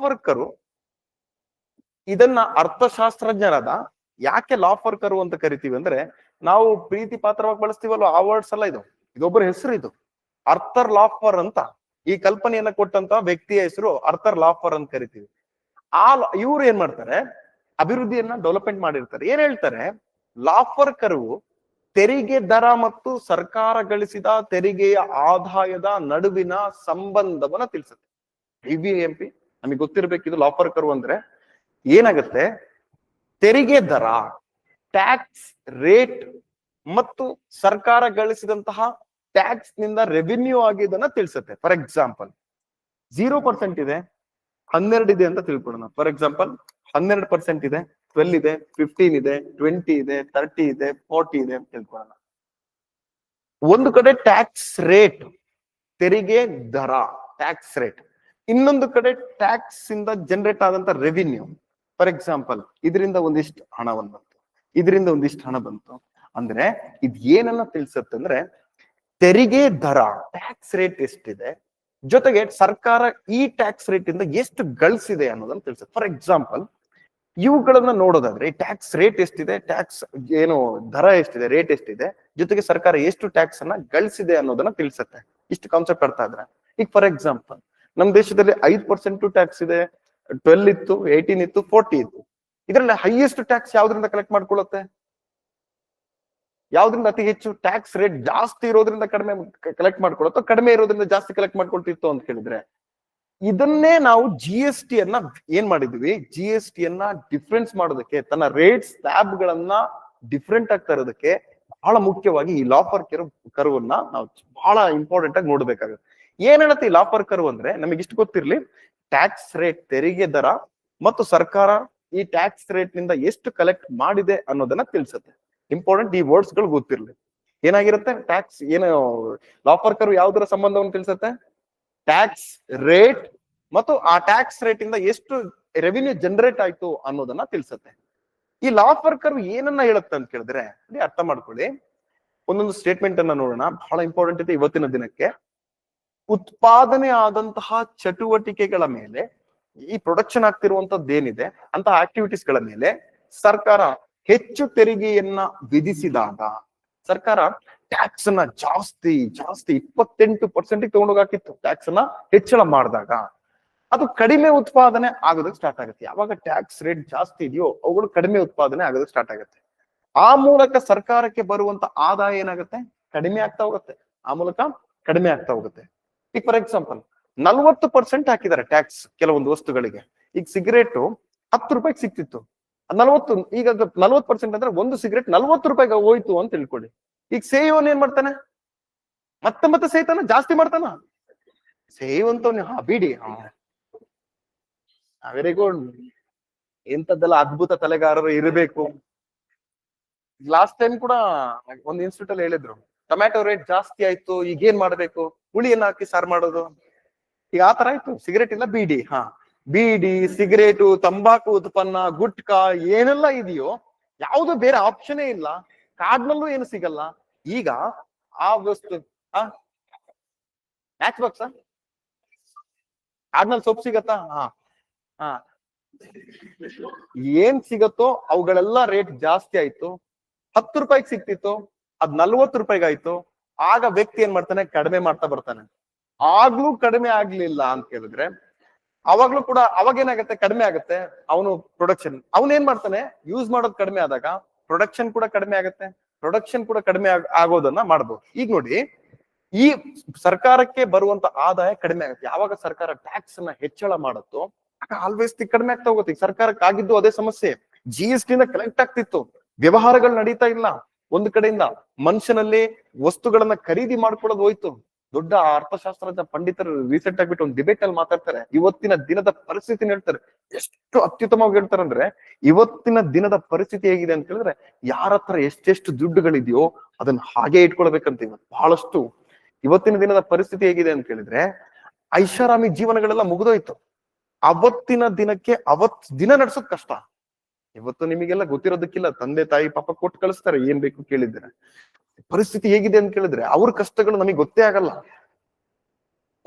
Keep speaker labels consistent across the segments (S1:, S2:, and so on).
S1: Worker ಇದನ್ನ ಅರ್ಥಶಾಸ್ತ್ರಜ್ಞರಾದ ಯಾಕೆ ಲಾ worker ಅಂತ ಕರಿತೀವಿ ಅಂದ್ರೆ ನಾವು ಪ್ರೀತಿ ಪಾತ್ರವಾಗಿ ಬಳಸ್ತೀವಲ್ಲ ಆ ವರ್ಡ್ಸ್ ಅಲ್ಲ ಇದು. ಇದೊಬ್ಬರ ಹೆಸರು ಇದು. ಅರ್ಥರ್ ಲಾಫರ್ ಅಂತ. ಈ ಕಲ್ಪನೆಯನ್ನ ಕೊಟ್ಟಂತ ವ್ಯಕ್ತಿಯ ಹೆಸರು ಅರ್ಥರ್ ಲಾಫರ್ ಅಂತ ಕರಿತೀವಿ. ಆ ಇವ್ರು ಏನ್ ಮಾಡ್ತಾರೆ? ಅಭಿವೃದ್ಧಿಯನ್ನ ಡೆವಲಪ್ಮೆಂಟ್ ಮಾಡಿರ್ತಾರೆ. ಏನ್ ಹೇಳ್ತಾರೆ? ಲಾಫರ್ ಕರ್ವು ತೆರಿಗೆ ದರ ಮತ್ತು ಸರ್ಕಾರ ಗಳಿಸಿದ ತೆರಿಗೆಯ ಆದಾಯದ ನಡುವಿನ ಸಂಬಂಧವನ್ನ ತಿಳಿಸುತ್ತೆ. ಪಿ ನಮಗೆ ಗೊತ್ತಿರ್ಬೇಕಿದು ಲಾಫರ್ ಕರ್ವ್ ಅಂದ್ರೆ ಏನಾಗುತ್ತೆ? ತೆರಿಗೆ ದರ ಟ್ಯಾಕ್ಸ್ ರೇಟ್ ಮತ್ತು ಸರ್ಕಾರ ಗಳಿಸಿದಂತಹ ಟ್ಯಾಕ್ಸ್ನಿಂದ ರೆವಿನ್ಯೂ ಆಗಿದ್ದನ್ನ ತಿಳಿಸುತ್ತೆ. ಫಾರ್ ಎಕ್ಸಾಂಪಲ್ ಜೀರೋ ಪರ್ಸೆಂಟ್ ಇದೆ, ಹನ್ನೆರಡು ಇದೆ ಅಂತ ತಿಳ್ಕೊಳ್ಳೋಣ. ಫಾರ್ ಎಕ್ಸಾಂಪಲ್ ಹನ್ನೆರಡು ಪರ್ಸೆಂಟ್ ಇದೆ ಟ್ವೆಲ್ ಇದೆ ಫಿಫ್ಟೀನ್ ಇದೆ ಟ್ವೆಂಟಿ ಇದೆ ತರ್ಟಿ ಇದೆ ಫೋರ್ಟಿ ಇದೆ ಅಂತ ತಿಳ್ಕೊಳ್ಳೋಣ. ಒಂದು ಕಡೆ ಟ್ಯಾಕ್ಸ್ ರೇಟ್ ತೆರಿಗೆ ದರ ಟ್ಯಾಕ್ಸ್ ರೇಟ್ ಇನ್ನೊಂದು ಕಡೆ ಟ್ಯಾಕ್ಸ್ ಇಂದ ಜನರೇಟ್ ಆದಂತ ರೆವಿನ್ಯೂ ಫಾರ್ ಎಕ್ಸಾಂಪಲ್ ಇದರಿಂದ ಒಂದಿಷ್ಟು ಹಣ ಬಂತು. ಇದರಿಂದ ಒಂದಿಷ್ಟು ಹಣ ಬಂತು. ಅಂದ್ರೆ ಇದ್ ಏನನ್ನ ತಿಳಿಸುತ್ತೆ ಅಂದ್ರೆ ತೆರಿಗೆ ದರ ಟ್ಯಾಕ್ಸ್ ರೇಟ್ ಎಷ್ಟಿದೆ, ಜೊತೆಗೆ ಸರ್ಕಾರ ಈ ಟ್ಯಾಕ್ಸ್ ರೇಟ್ ಇಂದ ಎಷ್ಟು ಗಳಿಸಿದೆ ಅನ್ನೋದನ್ನ ತಿಳಿಸುತ್ತೆ. ಫಾರ್ ಎಕ್ಸಾಂಪಲ್ ಇವುಗಳನ್ನ ನೋಡೋದಾದ್ರೆ ಟ್ಯಾಕ್ಸ್ ರೇಟ್ ಎಷ್ಟಿದೆ ಟ್ಯಾಕ್ಸ್ ಏನು ದರ ಎಷ್ಟಿದೆ ರೇಟ್ ಎಷ್ಟಿದೆ, ಜೊತೆಗೆ ಸರ್ಕಾರ ಎಷ್ಟು ಟ್ಯಾಕ್ಸ್ ಅನ್ನ ಗಳಿಸಿದೆ ಅನ್ನೋದನ್ನ ತಿಳಿಸುತ್ತೆ. ಇಷ್ಟು ಕಾನ್ಸೆಪ್ಟ್ ಅರ್ಥ ಆದ್ರೆ. ಈಗ ಫಾರ್ ಎಕ್ಸಾಂಪಲ್ ನಮ್ ದೇಶದಲ್ಲಿ ಐದ್ ಪರ್ಸೆಂಟ್ ಟ್ಯಾಕ್ಸ್ ಇದೆ ಟ್ವೆಲ್ ಇತ್ತು ಏಯ್ಟೀನ್ ಇತ್ತು ಫೋರ್ಟಿ ಇತ್ತು. ಇದರಲ್ಲಿ ಹೈಯೆಸ್ಟ್ ಟ್ಯಾಕ್ಸ್ ಯಾವ್ದ್ರಿಂದ ಕಲೆಕ್ಟ್ ಮಾಡ್ಕೊಳ್ಳುತ್ತೆ? ಯಾವ್ದ್ರಿಂದ ಅತಿ ಹೆಚ್ಚು ಟ್ಯಾಕ್ಸ್ ರೇಟ್ ಜಾಸ್ತಿ ಇರೋದ್ರಿಂದ ಕಡಿಮೆ ಕಲೆಕ್ಟ್ ಮಾಡ್ಕೊಳತ್ತೋ ಕಡಿಮೆ ಇರೋದ್ರಿಂದ ಜಾಸ್ತಿ ಕಲೆಕ್ಟ್ ಮಾಡ್ಕೊಳ್ತಿತ್ತು ಅಂತ ಹೇಳಿದ್ರೆ? ಇದನ್ನೇ ನಾವು ಜಿ ಎಸ್ ಟಿ ಅನ್ನ ಏನ್ ಮಾಡಿದ್ವಿ? ಜಿ ಎಸ್ ಟಿ ಅನ್ನ ಡಿಫ್ರೆನ್ಸ್ ಮಾಡೋದಕ್ಕೆ, ತನ್ನ ರೇಟ್ ಸ್ಲ್ಯಾಬ್ ಗಳನ್ನ ಡಿಫ್ರೆಂಟ್ ಆಗ್ತಾ ಇರೋದಕ್ಕೆ ಬಹಳ ಮುಖ್ಯವಾಗಿ ಈ ಲಾಫರ್ ಕರ್ವ್ ಕರ್ವ್ ನಾವು ಬಹಳ ಇಂಪಾರ್ಟೆಂಟ್ ಆಗಿ ನೋಡ್ಬೇಕಾಗುತ್ತೆ. ಏನ್ ಹೇಳತ್ತೆ ಈ ಲಾಫರ್ ಕರ್ವ್ ಅಂದ್ರೆ ನಮಗೆ ಇಷ್ಟು ಗೊತ್ತಿರ್ಲಿ ಟ್ಯಾಕ್ಸ್ ರೇಟ್ ತೆರಿಗೆ ದರ ಮತ್ತು ಸರ್ಕಾರ ಈ ಟ್ಯಾಕ್ಸ್ ರೇಟ್ನಿಂದ ಎಷ್ಟು ಕಲೆಕ್ಟ್ ಮಾಡಿದೆ ಅನ್ನೋದನ್ನ ತಿಳಿಸುತ್ತೆ. ಇಂಪಾರ್ಟೆಂಟ್ ಈ ವರ್ಡ್ಸ್ಗಳು ಗೊತ್ತಿರ್ಲಿ. ಏನಾಗಿರುತ್ತೆ? ಟ್ಯಾಕ್ಸ್ ಏನು ಲಾಫರ್ ವರ್ಕರ್ ಯಾವ್ದರ ಸಂಬಂಧವನ್ನು ತಿಳಿಸುತ್ತೆ? ಟ್ಯಾಕ್ಸ್ ರೇಟ್ ಮತ್ತು ಆ ಟ್ಯಾಕ್ಸ್ ರೇಟ್ ಇಂದ ಎಷ್ಟು ರೆವಿನ್ಯೂ ಜನರೇಟ್ ಆಯ್ತು ಅನ್ನೋದನ್ನ ತಿಳಿಸುತ್ತೆ. ಈ ಲಾಫರ್ ವರ್ಕರ್ ಏನನ್ನ ಹೇಳುತ್ತೆ ಅಂತ ಕೇಳಿದ್ರೆ ಅರ್ಥ ಮಾಡ್ಕೊಳ್ಳಿ. ಒಂದೊಂದು ಸ್ಟೇಟ್ಮೆಂಟ್ ಅನ್ನ ನೋಡೋಣ. ಬಹಳ ಇಂಪಾರ್ಟೆಂಟ್ ಇದೆ ಇವತ್ತಿನ ದಿನಕ್ಕೆ. ಉತ್ಪಾದನೆ ಆದಂತಹ ಚಟುವಟಿಕೆಗಳ ಮೇಲೆ ಈ ಪ್ರೊಡಕ್ಷನ್ ಆಗ್ತಿರುವಂತದ್ದು ಏನಿದೆ ಅಂತ ಆಕ್ಟಿವಿಟೀಸ್ಗಳ ಮೇಲೆ ಸರ್ಕಾರ ಹೆಚ್ಚು ತೆರಿಗೆಯನ್ನ ವಿಧಿಸಿದಾಗ, ಸರ್ಕಾರ ಟ್ಯಾಕ್ಸ್ ಅನ್ನ ಜಾಸ್ತಿ ಜಾಸ್ತಿ ಇಪ್ಪತ್ತೆಂಟು ಪರ್ಸೆಂಟ್ ತಗೊಂಡೋಗಾಕಿತ್ತು ಟ್ಯಾಕ್ಸ್ ಅನ್ನ ಹೆಚ್ಚಳ ಮಾಡಿದಾಗ ಅದು ಕಡಿಮೆ ಉತ್ಪಾದನೆ ಆಗೋದಕ್ಕೆ ಸ್ಟಾರ್ಟ್ ಆಗುತ್ತೆ. ಯಾವಾಗ ಟ್ಯಾಕ್ಸ್ ರೇಟ್ ಜಾಸ್ತಿ ಇದೆಯೋ ಅವುಗಳು ಕಡಿಮೆ ಉತ್ಪಾದನೆ ಆಗೋದಕ್ಕೆ ಸ್ಟಾರ್ಟ್ ಆಗುತ್ತೆ. ಆ ಮೂಲಕ ಸರ್ಕಾರಕ್ಕೆ ಬರುವಂತ ಆದಾಯ ಏನಾಗುತ್ತೆ? ಕಡಿಮೆ ಆಗ್ತಾ ಹೋಗುತ್ತೆ. ಆ ಮೂಲಕ ಕಡಿಮೆ ಆಗ್ತಾ ಹೋಗುತ್ತೆ. ಈಗ ಫಾರ್ ಎಕ್ಸಾಂಪಲ್ ನಲ್ವತ್ತು ಪರ್ಸೆಂಟ್ ಹಾಕಿದ್ದಾರೆ ಟ್ಯಾಕ್ಸ್ ಕೆಲವೊಂದು ವಸ್ತುಗಳಿಗೆ, ಈಗ ಸಿಗರೇಟು ಹತ್ತು ರೂಪಾಯಿಗೆ ಸಿಕ್ತಿತ್ತು. ನಲ್ವತ್ತು, ಈಗ ನಲ್ವತ್ತು ಪರ್ಸೆಂಟ್ ಅಂದ್ರೆ ಒಂದು ಸಿಗರೇಟ್ ನಲ್ವತ್ತು ರೂಪಾಯಿಗೆ ಹೋಯ್ತು ಅಂತ ತಿಳ್ಕೊಳ್ಳಿ. ಈಗ ಸೇವನ್ ಏನ್ ಮಾಡ್ತಾನೆ? ಮತ್ತೆ ಮತ್ತೆ ಸೇತಾನ, ಜಾಸ್ತಿ ಮಾಡ್ತಾನ? ಸೇವಂತವ್ನ, ಹಾ, ಬಿಡಿ. ವೆರಿ ಗುಡ್ ಎಂತದ್ದೆಲ್ಲ ಅದ್ಭುತ ತಲೆಗಾರರು ಇರಬೇಕು. ಲಾಸ್ಟ್ ಟೈಮ್ ಕೂಡ ಒಂದು ಇನ್ಸ್ಟಿಟ್ಯೂಟ್ ಅಲ್ಲಿ ಹೇಳಿದ್ರು. ಟೊಮ್ಯಾಟೊ ರೇಟ್ ಜಾಸ್ತಿ ಆಯ್ತು, ಈಗ ಏನ್ ಮಾಡ್ಬೇಕು? ಹುಳಿಯನ್ನ ಹಾಕಿ ಸಾರ್ ಮಾಡೋದು. ಈಗ ಆತರ ಆಯ್ತು. ಸಿಗರೇಟ್ ಇಲ್ಲ ಬೀಡಿ ಹಾ. ಬೀಡಿ ಸಿಗರೇಟು ತಂಬಾಕು, ಉತ್ಪನ್ನ, ಗುಟ್ಕಾ, ಏನೆಲ್ಲ ಇದೆಯೋ, ಯಾವುದು ಬೇರೆ ಆಪ್ಷನೇ ಇಲ್ಲ. ಕಾಡ್ನಲ್ಲೂ ಏನು ಸಿಗಲ್ಲ. ಈಗ ಆ ವಸ್ತು ಹಾ ಮ್ಯಾಚ್ ಬಾಕ್ಸ ಕಾಡ್ನಲ್ಲಿ ಸೊಪ್ಪು ಸಿಗತ್ತಾ? ಹಾ. ಹಾ. ಏನ್ ಸಿಗತ್ತೋ, ಅವುಗಳೆಲ್ಲ ರೇಟ್ ಜಾಸ್ತಿ ಆಯ್ತು. ಹತ್ತು ರೂಪಾಯಿಗೆ ಸಿಕ್ತಿತ್ತು ಅದ್ ನಲ್ವತ್ತು ರೂಪಾಯಿಗಾಯ್ತು. ಆಗ ವ್ಯಕ್ತಿ ಏನ್ ಮಾಡ್ತಾನೆ? ಕಡಿಮೆ ಮಾಡ್ತಾ ಬರ್ತಾನೆ. ಆಗ್ಲೂ ಕಡಿಮೆ ಆಗ್ಲಿಲ್ಲ ಅಂತ ಕೇಳಿದ್ರೆ, ಅವಾಗ್ಲೂ ಕೂಡ ಅವಾಗ ಏನಾಗುತ್ತೆ? ಕಡಿಮೆ ಆಗುತ್ತೆ. ಅವನು ಪ್ರೊಡಕ್ಷನ್ ಅವನ್ ಏನ್ ಮಾಡ್ತಾನೆ? ಯೂಸ್ ಮಾಡೋದು ಕಡಿಮೆ ಆದಾಗ ಪ್ರೊಡಕ್ಷನ್ ಕೂಡ ಕಡಿಮೆ ಆಗುತ್ತೆ. ಪ್ರೊಡಕ್ಷನ್ ಕೂಡ ಕಡಿಮೆ ಆಗ್- ಆಗೋದನ್ನ ಮಾಡ್ಬೋದು. ಈಗ ನೋಡಿ, ಈ ಸರ್ಕಾರಕ್ಕೆ ಬರುವಂತ ಆದಾಯ ಕಡಿಮೆ ಆಗುತ್ತೆ. ಯಾವಾಗ ಸರ್ಕಾರ ಟ್ಯಾಕ್ಸ್ ಅನ್ನ ಹೆಚ್ಚಳ ಮಾಡುತ್ತೋ ಆಲ್ವೇಸ್ ಕಡಿಮೆ ಆಗ್ತಾ ಹೋಗುತ್ತೆ. ಈಗ ಸರ್ಕಾರಕ್ಕೆ ಆಗಿದ್ದು ಅದೇ ಸಮಸ್ಯೆ. ಜಿ ಎಸ್ ಟಿ ಕಲೆಕ್ಟ್ ಆಗ್ತಿತ್ತು. ವ್ಯವಹಾರಗಳು ನಡೀತಾ ಇಲ್ಲ. ಒಂದು ಕಡೆಯಿಂದ ಮನುಷ್ಯನಲ್ಲಿ ವಸ್ತುಗಳನ್ನ ಖರೀದಿ ಮಾಡ್ಕೊಳ್ಳೋದು ಹೋಯ್ತು. ದೊಡ್ಡ ಅರ್ಥಶಾಸ್ತ್ರದ ಪಂಡಿತರು ರೀಸೆಂಟ್ ಆಗಿಬಿಟ್ಟು ಒಂದು ಡಿಬೇಟ್ ಅಲ್ಲಿ ಮಾತಾಡ್ತಾರೆ. ಇವತ್ತಿನ ದಿನದ ಪರಿಸ್ಥಿತಿ ಹೇಳ್ತಾರೆ. ಎಷ್ಟು ಅತ್ಯುತ್ತಮವಾಗಿ ಹೇಳ್ತಾರೆ ಅಂದ್ರೆ, ಇವತ್ತಿನ ದಿನದ ಪರಿಸ್ಥಿತಿ ಹೇಗಿದೆ ಅಂತ ಹೇಳಿದ್ರೆ, ಯಾರ ಹತ್ರ ಎಷ್ಟೆಷ್ಟು ದುಡ್ಡುಗಳಿದೆಯೋ ಅದನ್ನ ಹಾಗೆ ಇಟ್ಕೊಳ್ಬೇಕಂತ ಇವತ್ತು ಬಹಳಷ್ಟು. ಇವತ್ತಿನ ದಿನದ ಪರಿಸ್ಥಿತಿ ಹೇಗಿದೆ ಅಂತ ಕೇಳಿದ್ರೆ ಐಷಾರಾಮಿ ಜೀವನಗಳೆಲ್ಲ ಮುಗಿದೋಯ್ತು. ಅವತ್ತಿನ ದಿನಕ್ಕೆ ಅವತ್ ದಿನ ನಡ್ಸೋದ್ ಕಷ್ಟ. ಇವತ್ತು ನಿಮಗೆಲ್ಲ ಗೊತ್ತಿರೋದಕ್ಕಿಲ್ಲ. ತಂದೆ, ತಾಯಿ, ಪಾಪ ಕೊಟ್ಟು ಕಳಿಸ್ತಾರೆ. ಏನ್ ಬೇಕು ಕೇಳಿದ್ರೆ ಪರಿಸ್ಥಿತಿ ಹೇಗಿದೆ ಅಂತ ಕೇಳಿದ್ರೆ ಅವ್ರ ಕಷ್ಟಗಳು ನಮಗೆ ಗೊತ್ತೇ ಆಗಲ್ಲ.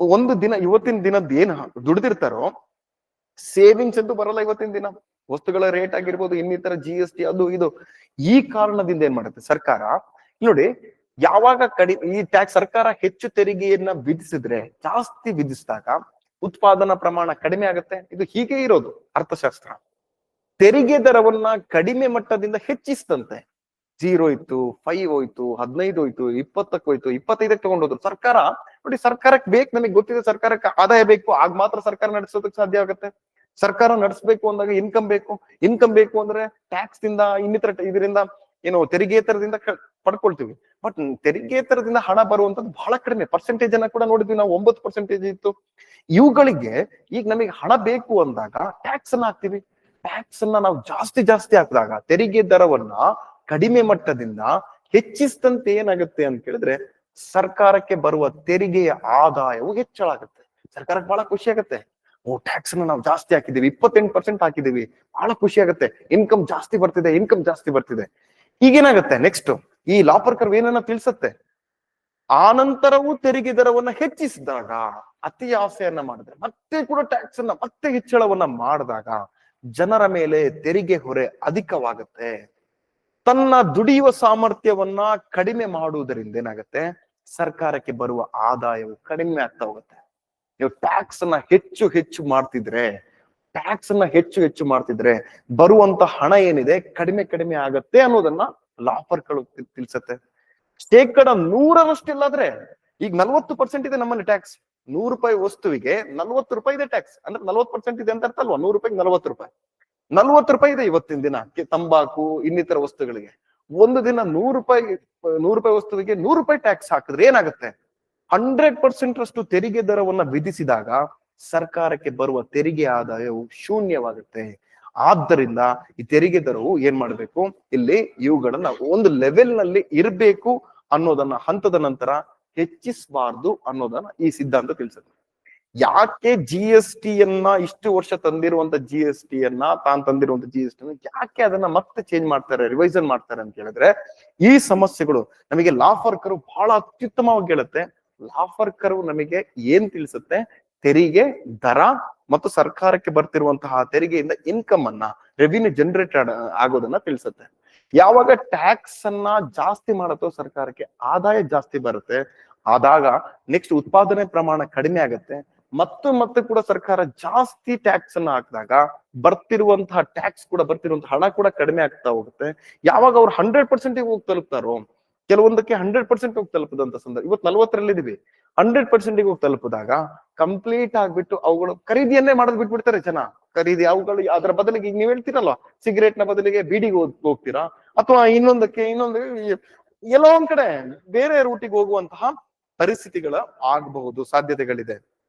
S1: ಒಂದು ದಿನ, ಇವತ್ತಿನ ದಿನದ ಏನ್ ದುಡ್ದಿರ್ತಾರೋ ಸೇವಿಂಗ್ಸ್ ಅಂತೂ ಬರಲ್ಲ ಇವತ್ತಿನ ದಿನ. ವಸ್ತುಗಳ ರೇಟ್ ಆಗಿರ್ಬೋದು, ಇನ್ನಿತರ ಜಿ ಎಸ್ ಟಿ ಅದು ಇದು. ಈ ಕಾರಣದಿಂದ ಏನ್ ಮಾಡುತ್ತೆ? ಸರ್ಕಾರ, ನೋಡಿ, ಯಾವಾಗ ಕಡಿ, ಈ ಟ್ಯಾಕ್ಸ್ ಸರ್ಕಾರ ಹೆಚ್ಚು ತೆರಿಗೆಯನ್ನ ವಿಧಿಸಿದ್ರೆ, ಜಾಸ್ತಿ ವಿಧಿಸಿದಾಗ, ಉತ್ಪಾದನಾ ಪ್ರಮಾಣ ಕಡಿಮೆ ಆಗುತ್ತೆ. ಇದು ಹೀಗೆ ಇರೋದು ಅರ್ಥಶಾಸ್ತ್ರ. ತೆರಿಗೆ ದರವನ್ನ ಕಡಿಮೆ ಮಟ್ಟದಿಂದ ಹೆಚ್ಚಿಸ್ತಂತೆ ಜೀರೋ ಇತ್ತು ಫೈವ್ ಹೋಯ್ತು, ಹದಿನೈದು ಹೋಯ್ತು, ಇಪ್ಪತ್ತಕ್ಕೆ ಹೋಯ್ತು, ಇಪ್ಪತ್ತೈದಕ್ಕೆ ತಗೊಂಡೋದ್ರು ಸರ್ಕಾರ, ನೋಡಿ ಸರ್ಕಾರಕ್ಕೆ ಬೇಕು, ನಮಗೆ ಗೊತ್ತಿದೆ ಸರ್ಕಾರಕ್ಕೆ ಆದಾಯ ಬೇಕು, ಆಗ ಮಾತ್ರ ಸರ್ಕಾರ ನಡೆಸೋದಕ್ಕೆ ಸಾಧ್ಯ ಆಗುತ್ತೆ. ಸರ್ಕಾರ ನಡೆಸಬೇಕು ಅಂದಾಗ ಇನ್ಕಮ್ ಬೇಕು. ಇನ್ಕಮ್ ಬೇಕು ಅಂದ್ರೆ ಟ್ಯಾಕ್ಸ್ ದಿಂದ ಇನ್ನಿತರ ಇದರಿಂದ ಏನು ತೆರಿಗೆತರದಿಂದ ಪಡ್ಕೊಳ್ತೀವಿ. ಬಟ್ ತೆರಿಗೆತರದಿಂದ ಹಣ ಬರುವಂತದ್ದು ಬಹಳ ಕಡಿಮೆ. ಪರ್ಸೆಂಟೇಜ್ ಅನ್ನ ಕೂಡ ನೋಡಿದ್ವಿ ನಾವು, ಒಂಬತ್ತು ಪರ್ಸೆಂಟೇಜ್ ಇತ್ತು. ಇವುಗಳಿಗೆ ಈಗ ನಮಗೆ ಹಣ ಬೇಕು ಅಂದಾಗ ಟ್ಯಾಕ್ಸ್ ಅನ್ನ ಹಾಕ್ತಿವಿ. ಟ್ಯಾಕ್ಸ್ ಅನ್ನ ನಾವು ಜಾಸ್ತಿ ಜಾಸ್ತಿ ಹಾಕಿದಾಗ ತೆರಿಗೆ ದರವನ್ನ ಕಡಿಮೆ ಮಟ್ಟದಿಂದ ಹೆಚ್ಚಿಸಿದಂತೆ ಏನಾಗುತ್ತೆ ಅಂತ ಕೇಳಿದ್ರೆ ಸರ್ಕಾರಕ್ಕೆ ಬರುವ ತೆರಿಗೆಯ ಆದಾಯವು ಹೆಚ್ಚಳ ಆಗುತ್ತೆ. ಸರ್ಕಾರಕ್ಕೆ ಬಹಳ ಖುಷಿ ಆಗುತ್ತೆ. ಓ ಟ್ಯಾಕ್ಸ್ ಅನ್ನ ನಾವು ಜಾಸ್ತಿ ಹಾಕಿದೀವಿ ಇಪ್ಪತ್ತೆಂಟು ಪರ್ಸೆಂಟ್ ಹಾಕಿದೀವಿ ಬಹಳ ಖುಷಿ ಆಗುತ್ತೆ. ಇನ್ಕಮ್ ಜಾಸ್ತಿ ಬರ್ತಿದೆ ಇನ್ಕಮ್ ಜಾಸ್ತಿ ಬರ್ತಿದೆ. ಈಗೇನಾಗುತ್ತೆ ನೆಕ್ಸ್ಟ್ ಈ ಲಾಪರ್ ಕರ್ವ್ ಏನನ್ನ ತಿಳಿಸುತ್ತೆ? ಆನಂತರವೂ ತೆರಿಗೆ ದರವನ್ನ ಹೆಚ್ಚಿಸಿದಾಗ ಅತಿ ಆಸೆಯನ್ನ ಮಾಡಿದ್ರೆ ಮತ್ತೆ ಕೂಡ ಟ್ಯಾಕ್ಸ್ ಅನ್ನ ಮತ್ತೆ ಹೆಚ್ಚಳವನ್ನ ಮಾಡಿದಾಗ ಜನರ ಮೇಲೆ ತೆರಿಗೆ ಹೊರೆ ಅಧಿಕವಾಗುತ್ತೆ. ತನ್ನ ದುಡಿಯುವ ಸಾಮರ್ಥ್ಯವನ್ನ ಕಡಿಮೆ ಮಾಡುವುದರಿಂದ ಏನಾಗುತ್ತೆ? ಸರ್ಕಾರಕ್ಕೆ ಬರುವ ಆದಾಯವು ಕಡಿಮೆ ಆಗ್ತಾ ಹೋಗುತ್ತೆ. ನೀವು ಟ್ಯಾಕ್ಸ್ ಅನ್ನ ಹೆಚ್ಚು ಹೆಚ್ಚು ಮಾಡ್ತಿದ್ರೆ ಟ್ಯಾಕ್ಸ್ ಅನ್ನ ಹೆಚ್ಚು ಹೆಚ್ಚು ಮಾಡ್ತಿದ್ರೆ ಬರುವಂತ ಹಣ ಏನಿದೆ ಕಡಿಮೆ ಕಡಿಮೆ ಆಗತ್ತೆ ಅನ್ನೋದನ್ನ ಲಾಫರ್ಗಳು ತಿಳಿಸತ್ತೆ. ಶೇಕಡ ನೂರರಷ್ಟಿಲ್ಲಾದ್ರೆ ಈಗ ನಲ್ವತ್ತು ಪರ್ಸೆಂಟ್ ಇದೆ ನಮ್ಮಲ್ಲಿ ಟ್ಯಾಕ್ಸ್ ನೂರು ರೂಪಾಯಿ ವಸ್ತುವಿಗೆ ನಲ್ವತ್ತು ರೂಪಾಯಿ ಇದೆ ಟ್ಯಾಕ್ಸ್ ಅಂದ್ರೆ ನಲ್ವತ್ತು ಪರ್ಸೆಂಟ್ ಇದೆ ಅಂತ ಅರ್ಥ ಅಲ್ವಾ ನೂರು ರೂಪಾಯಿಗೆ ನಲ್ವತ್ತು ರೂಪಾಯಿ. ನಲ್ವತ್ತು ರೂಪಾಯಿ ಇದೆ ಇವತ್ತಿನ ದಿನ ತಂಬಾಕು, ಇನ್ನಿತರ ವಸ್ತುಗಳಿಗೆ. ಒಂದು ದಿನ ನೂರು ರೂಪಾಯಿ ನೂರು ರೂಪಾಯಿ ವಸ್ತುವಿಗೆ ನೂರು ರೂಪಾಯಿ ಟ್ಯಾಕ್ಸ್ ಹಾಕಿದ್ರೆ ಏನಾಗುತ್ತೆ? ಹಂಡ್ರೆಡ್ ಪರ್ಸೆಂಟ್ ರಷ್ಟು ತೆರಿಗೆ ದರವನ್ನ ವಿಧಿಸಿದಾಗ ಸರ್ಕಾರಕ್ಕೆ ಬರುವ ತೆರಿಗೆ ಆದಾಯವು ಶೂನ್ಯವಾಗುತ್ತೆ. ಆದ್ದರಿಂದ ಈ ತೆರಿಗೆ ದರವು ಏನ್ ಮಾಡ್ಬೇಕು? ಇಲ್ಲಿ ಇವುಗಳನ್ನ ಒಂದು ಲೆವೆಲ್ನಲ್ಲಿ ಇರಬೇಕು ಅನ್ನೋದನ್ನ ಹಂತದ ನಂತರ ಹೆಚ್ಚಿಸಬಾರ್ದು ಅನ್ನೋದನ್ನ ಈ ಸಿದ್ಧಾಂತ ತಿಳಿಸುತ್ತೆ. ಯಾಕೆ ಜಿ ಎಸ್ ಟಿಯನ್ನ ಇಷ್ಟು ವರ್ಷ ತಂದಿರುವಂತ ಜಿ ಎಸ್ ಟಿಯನ್ನ ತಾನ್ ತಂದಿರುವಂತ ಜಿ ಎಸ್ ಟಿ ಯಾಕೆ ಅದನ್ನ ಮತ್ತೆ ಚೇಂಜ್ ಮಾಡ್ತಾರೆ ರಿವೈಸನ್ ಮಾಡ್ತಾರೆ ಅಂತ ಹೇಳಿದ್ರೆ, ಈ ಸಮಸ್ಯೆಗಳು ನಮಗೆ ಲಾಫರ್ ಕರ್ವ್ ಬಹಳ ಅತ್ಯುತ್ತಮವಾಗಿ ಹೇಳುತ್ತೆ. ಲಾಫರ್ ಕರ್ವ್ ನಮಗೆ ಏನ್ ತಿಳಿಸುತ್ತೆ? ತೆರಿಗೆ, ದರ ಮತ್ತು ಸರ್ಕಾರಕ್ಕೆ ಬರ್ತಿರುವಂತಹ ತೆರಿಗೆಯಿಂದ ಇನ್ಕಮ್ ಅನ್ನ ರೆವಿನ್ಯೂ ಜನರೇಟ್ ಆಗೋದನ್ನ ತಿಳಿಸುತ್ತೆ. ಯಾವಾಗ ಟ್ಯಾಕ್ಸ್ ಅನ್ನ ಜಾಸ್ತಿ ಮಾಡತ್ತೋ ಸರ್ಕಾರಕ್ಕೆ ಆದಾಯ ಜಾಸ್ತಿ ಬರುತ್ತೆ. ಆದಾಗ ನೆಕ್ಸ್ಟ್ ಉತ್ಪಾದನೆ ಪ್ರಮಾಣ ಕಡಿಮೆ ಆಗುತ್ತೆ. ಮತ್ತು ಮತ್ತೆ ಕೂಡ ಸರ್ಕಾರ ಜಾಸ್ತಿ ಟ್ಯಾಕ್ಸ್ ಅನ್ನ ಹಾಕಿದಾಗ ಬರ್ತಿರುವಂತಹ ಟ್ಯಾಕ್ಸ್ ಕೂಡ ಬರ್ತಿರುವಂತಹ ಹಣ ಕೂಡ ಕಡಿಮೆ ಆಗ್ತಾ ಹೋಗುತ್ತೆ. ಯಾವಾಗ ಅವ್ರು ಹಂಡ್ರೆಡ್ ಪರ್ಸೆಂಟ್ ಹೋಗಿ ತಲುಪ್ತಾರೋ, ಕೆಲವೊಂದಕ್ಕೆ ಹಂಡ್ರೆಡ್ ಪರ್ಸೆಂಟ್ ಹೋಗಿ ತಲುಪದಂತ ಸಂದರ್ಭ, ಇವತ್ತು ನಲ್ವತ್ತರಲ್ಲಿ ಇದೀವಿ. ಹಂಡ್ರೆಡ್ ಪರ್ಸೆಂಟ್ ಹೋಗಿ ತಲುಪಿದಾಗ ಕಂಪ್ಲೀಟ್ ಆಗ್ಬಿಟ್ಟು ಅವುಗಳು ಖರೀದಿಯನ್ನೇ ಮಾಡೋದ್ ಬಿಟ್ಬಿಡ್ತಾರೆ ಜನ. ಖರೀದಿ ಅವುಗಳು ಅದರ ಬದಲಿಗೆ ಈಗ ನೀವ್ ಹೇಳ್ತೀರಲ್ವಾ? ಸಿಗರೇಟ್ನ ಬದಲಿಗೆ ಬೀಡಿಗೆ ಹೋಗ್- ಹೋಗ್ತೀರಾ? ಅಥವಾ ಇನ್ನೊಂದಕ್ಕೆ ಇನ್ನೊಂದು ಎಲ್ಲೋ ಒಂದ್ ಕಡೆ ಬೇರೆ ರೂಟಿಗೆ ಹೋಗುವಂತಹ ಪರಿಸ್ಥಿತಿಗಳ ಆಗಬಹುದು, ಸಾಧ್ಯತೆಗಳಿದೆ.